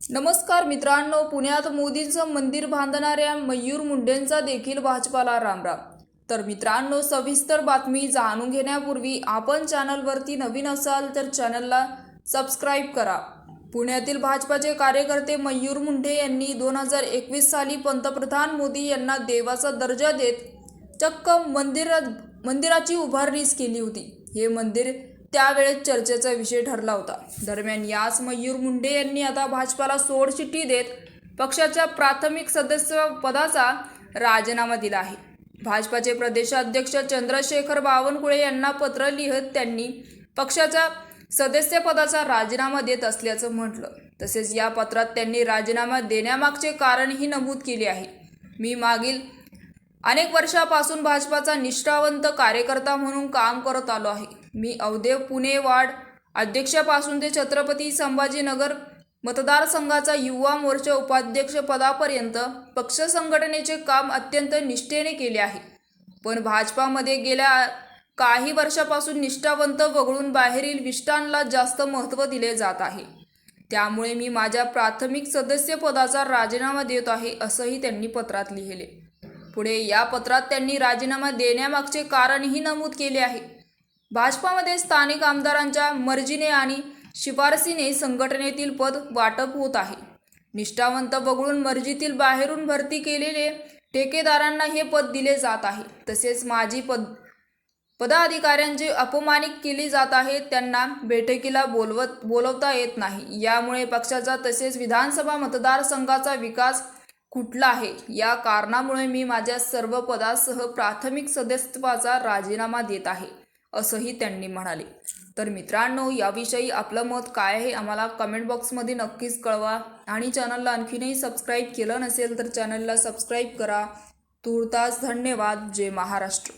नमस्कार मित्रांनो पुण्यात मोदींचं मंदिर बांधणाऱ्या मयूर मुंडेंचा देखील भाजपाला रामराम. तर मित्रांनो सविस्तर बातमी जाणून घेण्यापूर्वी आपण चॅनलवरती नवीन असाल तर चॅनलला सबस्क्राईब करा. पुण्यातील भाजपाचे कार्यकर्ते मयूर मुंडे यांनी दोन हजार एकवीस साली पंतप्रधान मोदी यांना देवाचा दर्जा देत चक्क मंदिरात मंदिराची उभारणीच केली होती. हे मंदिर त्यावेळेस चर्चेचा विषय ठरला होता. दरम्यान याच मयूर मुंडे यांनी आता भाजपाला सोडचिठ्ठी देत पक्षाच्या प्राथमिक सदस्य पदाचा राजीनामा दिला आहे. भाजपाचे प्रदेशाध्यक्ष चंद्रशेखर बावनकुळे यांना पत्र लिहत त्यांनी पक्षाच्या सदस्यपदाचा राजीनामा देत असल्याचं म्हटलं. तसेच या पत्रात त्यांनी राजीनामा देण्यामागचे कारणही नमूद केले आहे. मी मागील अनेक वर्षापासून भाजपाचा निष्ठावंत कार्यकर्ता म्हणून काम करत आलो आहे. मी अवदेव पुणे वार्ड अध्यक्षापासून ते छत्रपती संभाजीनगर मतदारसंघाचा युवा मोर्चा उपाध्यक्षपदापर्यंत पक्ष संघटनेचे काम अत्यंत निष्ठेने केले आहे. पण भाजपामध्ये गेल्या काही वर्षापासून निष्ठावंत वगळून बाहेरील विष्टांना जास्त महत्त्व दिले जात आहे. त्यामुळे मी माझ्या प्राथमिक सदस्यपदाचा राजीनामा देत आहे असंही त्यांनी पत्रात लिहिले. पुढे या पत्रात त्यांनी राजीनामा देण्यामागचे कारणही नमूद केले आहे. भाजपामध्ये स्थानिक आमदारांच्या मर्जीने आणि शिफारसीने संघटनेतील पद वाटप होत आहे. निष्ठावंत वगळून मर्जीतील बाहेरून भरती केलेले ठेकेदारांना हे पद दिले जात आहे. तसेच माजी पद पदाधिकाऱ्यांची अपमानित केली जात आहे. त्यांना बैठकीला बोलवत बोलवता येत नाही. यामुळे पक्षाचा तसेच विधानसभा मतदारसंघाचा विकास कुठला आहे. या कारणामुळे मी माझ्या सर्व पदासह प्राथमिक सदस्यत्वाचा राजीनामा देत आहे. असंही त्यांनी म्हणाले. तर मित्रांनो याविषयी आपलं मत काय आहे आम्हाला कमेंट बॉक्समध्ये नक्कीच कळवा. आणि चॅनलला आणखीनही सबस्क्राईब केलं नसेल तर चॅनलला सबस्क्राईब करा. तुर्तास धन्यवाद. जय महाराष्ट्र.